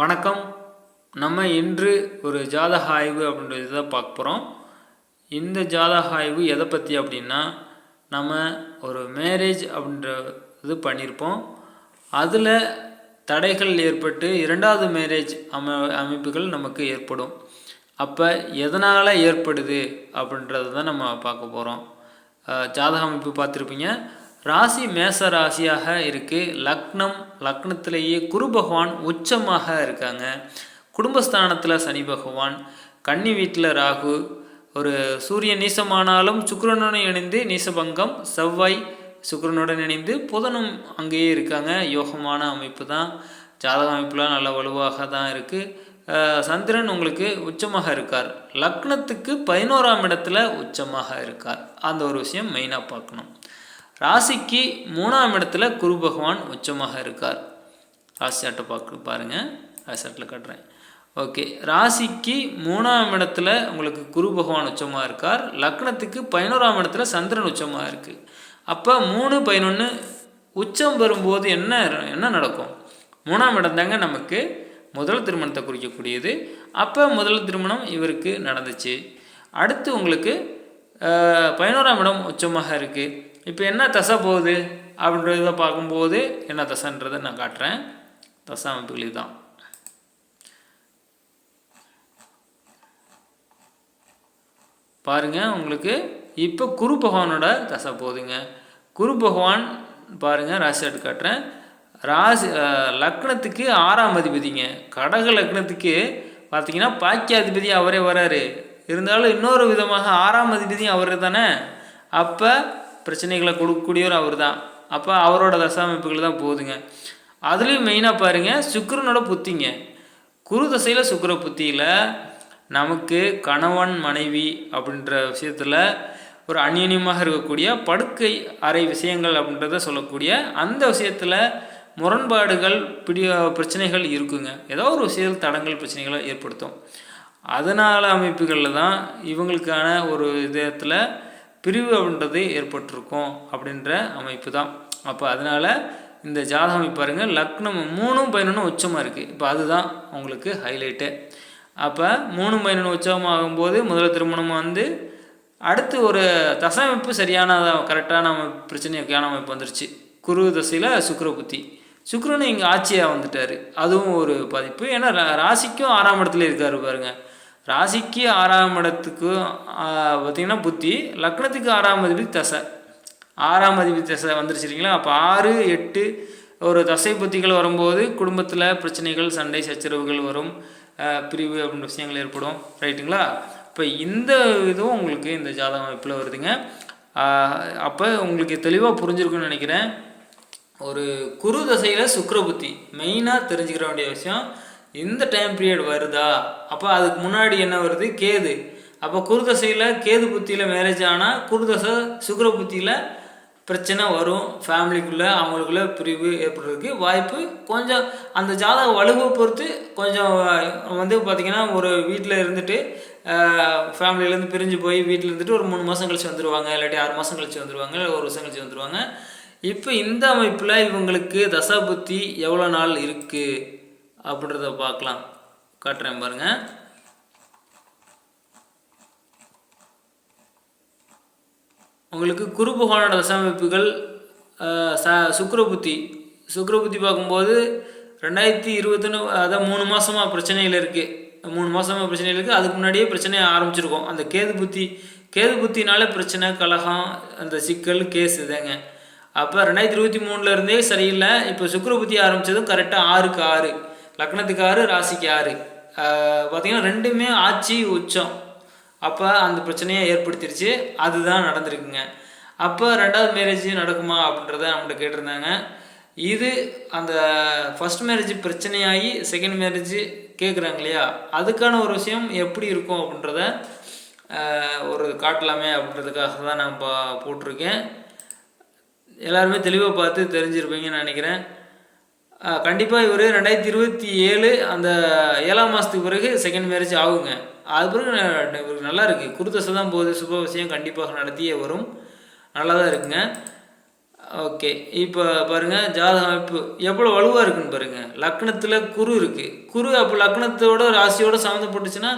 வணக்கம். நம்ம இன்று ஒரு ஜாதக ஆய்வு அப்படின்றது தான் பார்க்க போகிறோம் இந்த ஜாதக ஆய்வு எதை பற்றி அப்படின்னா நம்ம ஒரு மேரேஜ் அப்படின்ற இது பண்ணியிருப்போம் அதில் தடைகள் ஏற்பட்டு இரண்டாவது மேரேஜ் அம அமைப்புகள் நமக்கு ஏற்படும். அப்போ எதனால் ஏற்படுது அப்படின்றத தான் நம்ம பார்க்க போகிறோம் ஜாதக அமைப்பு பார்த்துருப்பீங்க. ராசி மேச ராசியாக இருக்குது லக்னம் லக்னத்திலேயே குரு பகவான் உச்சமாக இருக்காங்க. குடும்பஸ்தானத்தில் சனி பகவான். கன்னி வீட்டில் ராகு. ஒரு சூரியன் நீசமானாலும் சுக்கரனுடன் இணைந்து நீசபங்கம் செவ்வாய் சுக்கரனுடன் இணைந்து புதனும் அங்கேயே இருக்காங்க. யோகமான அமைப்பு தான். ஜாதக அமைப்புலாம் நல்ல வலுவாக தான் இருக்குது சந்திரன் உங்களுக்கு உச்சமாக இருக்கார். லக்னத்துக்கு பதினோராம் இடத்துல உச்சமாக இருக்கார். அந்த ஒரு விஷயம் மெயினாக பார்க்கணும். ராசிக்கு மூணாம் இடத்துல குரு பகவான் உச்சமாக இருக்கார். ராசி அட்டை பார்க்க பாருங்கள் ராசி அட்டில் கட்டுறேன். ஓகே. ராசிக்கு மூணாம் இடத்துல உங்களுக்கு குரு பகவான் உச்சமாக இருக்கார். லக்னத்துக்கு பதினோராம் இடத்துல சந்திரன் உச்சமாக இருக்குது அப்போ மூணு பதினொன்று உச்சம் வரும்போது என்ன என்ன நடக்கும்? மூணாம் இடம் தாங்க நமக்கு முதல் திருமணத்தை குறிக்கக்கூடியது. அப்போ முதல் திருமணம் இவருக்கு நடந்துச்சு. அடுத்து உங்களுக்கு பதினோராம் இடம் உச்சமாக இருக்குது இப்போ என்ன தசை போகுது அப்படின்றத பார்க்கும்போது என்ன தசைன்றதை நான் காட்டுறேன். தசை அமைப்புகள் தான் பாருங்கள் உங்களுக்கு இப்போ குரு பகவானோட தசை போகுதுங்க. குரு பகவான் பாருங்கள் ராசி எடுத்து காட்டுறேன். ராசி லக்னத்துக்கு ஆறாம் அதிபதிங்க. கடக லக்னத்துக்கு பார்த்தீங்கன்னா பாக்கியாதிபதி அவரே வராரு. இருந்தாலும் இன்னொரு விதமாக ஆறாம் அதிபதியும் அவர் தானே அப்போ பிரச்சனைகளை கொடுக்கக்கூடியவர் அவர் தான் அப்போ அவரோட தசாமைப்புகள் தான் போகுதுங்க அதுலேயும் மெயினாக பாருங்கள் சுக்கரனோட புத்திங்க. குரு தசையில் சுக்கர புத்தியில் நமக்கு கணவன் மனைவி அப்படின்ற விஷயத்தில் ஒரு அந்யோன்யமாக இருக்கக்கூடிய படுக்கை அறை விஷயங்கள் அப்படின்றத சொல்லக்கூடிய அந்த விஷயத்தில் முரண்பாடுகள் பிடி பிரச்சனைகள் இருக்குங்க. ஏதோ ஒரு விஷயத்தில் தடங்கள் பிரச்சனைகளை ஏற்படுத்தும். அதனால் அமைப்புகளில் தான் இவங்களுக்கான ஒரு விதத்தில் பிரிவு அப்படின்றது ஏற்பட்டிருக்கும் அப்படின்ற அமைப்பு தான் அப்போ அதனால் இந்த ஜாதகம் அமைப்பு பாருங்கள் லக்னம் மூணும் பதினொன்றும் உச்சமாக இருக்குது இப்போ அதுதான் உங்களுக்கு ஹைலைட்டு அப்போ மூணு பதினொன்று உச்சமாகும்போது முதல் திருமணம் வந்து அடுத்து ஒரு தசமைப்பு சரியான கரெக்டான பிரச்சனைக்கான அமைப்பு வந்துருச்சு. குரு தசையில் சுக்கர புத்தி. சுக்கரனும் இங்கே ஆட்சியாக வந்துட்டார். அதுவும் ஒரு பதிப்பு. ஏன்னா ராசிக்கும் ஆறாம் இடத்துல இருக்கார் பாருங்கள் ராசிக்கு ஆறாம் இடத்துக்கு பார்த்திங்கன்னா புத்தி லக்னத்துக்கு ஆறாம் அதிபதி தசை. ஆறாம் அதிபதி தசை வந்துருச்சுங்களா அப்போ ஆறு எட்டு ஒரு தசை புத்திகள் வரும்போது குடும்பத்தில் பிரச்சனைகள் சண்டை சச்சரவுகள் வரும். பிரிவு அப்படின்ற விஷயங்கள் ஏற்படும். ரைட்டுங்களா? இப்போ இந்த இதுவும் உங்களுக்கு இந்த ஜாதக அமைப்பில் வருதுங்க. அப்போ உங்களுக்கு தெளிவாக புரிஞ்சிருக்குன்னு நினைக்கிறேன். ஒரு குரு தசையில் சுக்கர புத்தி. மெயினாக தெரிஞ்சுக்கிற வேண்டிய விஷயம் இந்த டைம் பீரியட் வருதா? அப்போ அதுக்கு முன்னாடி என்ன வருது? கேது. அப்போ குருதசையில் கேது புத்தியில் மேரேஜ் ஆனால் குருதசை சுக்கர புத்தியில் பிரச்சனை வரும். ஃபேமிலிக்குள்ளே அவங்களுக்குள்ள பிரிவு ஏற்படுறதுக்கு வாய்ப்பு கொஞ்சம் அந்த ஜாதக வலுவை பொறுத்து கொஞ்சம் வந்து பார்த்திங்கன்னா ஒரு வீட்டில் இருந்துட்டு ஃபேமிலியிலேருந்து பிரிஞ்சு போய் வீட்டில் இருந்துட்டு ஒரு மூணு மாதம் கழிச்சு வந்துடுவாங்க இல்லாட்டி ஆறு மாதம் கழிச்சு வந்துடுவாங்க இல்லை ஒரு வருஷம் கழிச்சு வந்துடுவாங்க இப்போ இந்த அமைப்பில் இவங்களுக்கு தசா புத்தி எவ்வளோ நாள் இருக்குது அப்படின்றத பார்க்கலாம். காட்டுறேன் பாருங்கள் உங்களுக்கு குரு பகவானோட தசாமைப்புகள் ச சுக்கரபுத்தி சுக்கரபுத்தி பார்க்கும்போது ரெண்டாயிரத்தி இருபத்தொன்று அதான் மூணு மாதமாக பிரச்சனையில் இருக்குது மூணு மாதமாக பிரச்சனையில் இருக்குது அதுக்கு முன்னாடியே பிரச்சனையை ஆரம்பிச்சிருக்கோம். அந்த கேது புத்தி கேது புத்தினால பிரச்சனை கலகம் அந்த சிக்கல் கேஸ் இதாங்க அப்போ ரெண்டாயிரத்தி இருபத்தி மூணுலேருந்தே சரியில்லை. இப்போ சுக்கரபுத்தி ஆரம்பித்ததும் கரெக்டாக ஆறுக்கு ஆறு. லக்னத்துக்கு ஆறு ராசிக்கு ஆறு பார்த்திங்கன்னா ரெண்டுமே ஆட்சி உச்சம். அப்போ அந்த பிரச்சனையை ஏற்படுத்திருச்சு. அதுதான் நடந்திருக்குங்க. அப்போ ரெண்டாவது மேரேஜ் நடக்குமா அப்படின்றத நம்மகிட்ட கேட்டிருந்தாங்க. இது அந்த ஃபஸ்ட் மேரேஜ் பிரச்சனையாகி செகண்ட் மேரேஜ் கேட்குறாங்க இல்லையா? அதுக்கான ஒரு விஷயம் எப்படி இருக்கும் அப்படின்றத ஒரு காட்டலாமே அப்படின்றதுக்காக தான் நான் போட்டிருக்கேன். எல்லாருமே தெளிவாக பார்த்து தெரிஞ்சிருப்பீங்கன்னு நினைக்கிறேன். கண்டிப்பாக இவர் ரெண்டாயிரத்தி இருபத்தி ஏழு அந்த ஏழாம் மாதத்துக்கு பிறகு செகண்ட் மேரேஜ் ஆகுங்க. அது பிறகு இவருக்கு நல்லா இருக்குது குருதசை தான் போகுது. சுப விஷயம் கண்டிப்பாக நடத்தியே வரும். நல்லா தான் இருக்குங்க. ஓகே. இப்போ பாருங்கள் ஜாதக அமைப்பு எவ்வளோ வலுவாக இருக்குன்னு பாருங்கள் லக்னத்தில் குரு இருக்குது குரு அப்போ லக்னத்தோட ராசியோட சம்மந்தப்பட்டுச்சுன்னா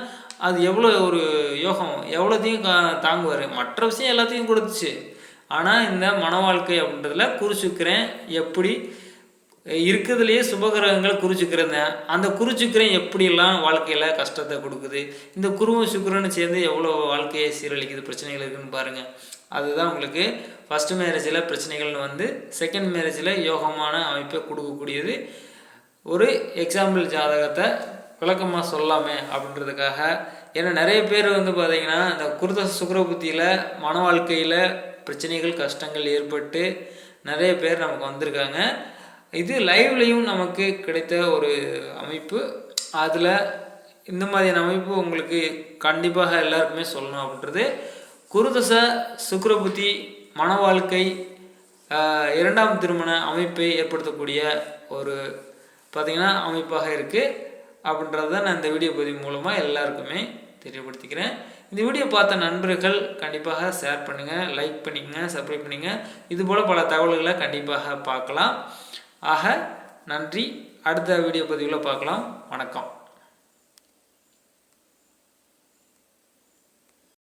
அது எவ்வளோ ஒரு யோகம். எவ்வளோத்தையும் கா தாங்குவார். மற்ற விஷயம் எல்லாத்தையும் கொடுத்துச்சு. ஆனால் இந்த மன வாழ்க்கை அப்படின்றதுல குறிச்சுக்கிறேன் எப்படி இருக்கிறதுலையே சுபகிரகங்கள் குறிச்சுக்கிறேன் அந்த குறிச்சுக்கிறேன் எப்படியெல்லாம் வாழ்க்கையில் கஷ்டத்தை கொடுக்குது? இந்த குருவும் சுக்கரனும் சேர்ந்து எவ்வளோ வாழ்க்கையை சீரழிக்குது? பிரச்சனைகள் இருக்குதுன்னு பாருங்கள் அதுதான் உங்களுக்கு ஃபஸ்ட்டு மேரேஜில் பிரச்சனைகள்னு வந்து செகண்ட் மேரேஜில் யோகமான அமைப்பை கொடுக்கக்கூடியது. ஒரு எக்ஸாம்பிள் ஜாதகத்தை விளக்கமாக சொல்லாமே அப்படின்றதுக்காக. ஏன்னா நிறைய பேர் வந்து பார்த்திங்கன்னா இந்த குருத சுக்கர புத்தியில் மன வாழ்க்கையில் பிரச்சனைகள் கஷ்டங்கள் ஏற்பட்டு நிறைய பேர் நமக்கு வந்திருக்காங்க. இது லைவ்லேயும் நமக்கு கிடைத்த ஒரு அமைப்பு. அதில் இந்த மாதிரியான அமைப்பு உங்களுக்கு கண்டிப்பாக எல்லாருக்குமே சொல்லணும் அப்படின்றது. குருதச சுக்கரபுத்தி மன வாழ்க்கை இரண்டாம் திருமண அமைப்பை ஏற்படுத்தக்கூடிய ஒரு பார்த்திங்கன்னா அமைப்பாக இருக்குது அப்படின்றத நான் இந்த வீடியோ பதிவு மூலமாக எல்லாருக்குமே தெரியப்படுத்திக்கிறேன். இந்த வீடியோ பார்த்த நண்பர்கள் கண்டிப்பாக ஷேர் பண்ணுங்கள் லைக் பண்ணிக்கங்க சப்ஸ்கிரைப் பண்ணுங்க இது போல் பல தகவல்களை கண்டிப்பாக பார்க்கலாம். ஆக நன்றி. அடுத்த வீடியோ பதிவில் பார்க்கலாம். வணக்கம்.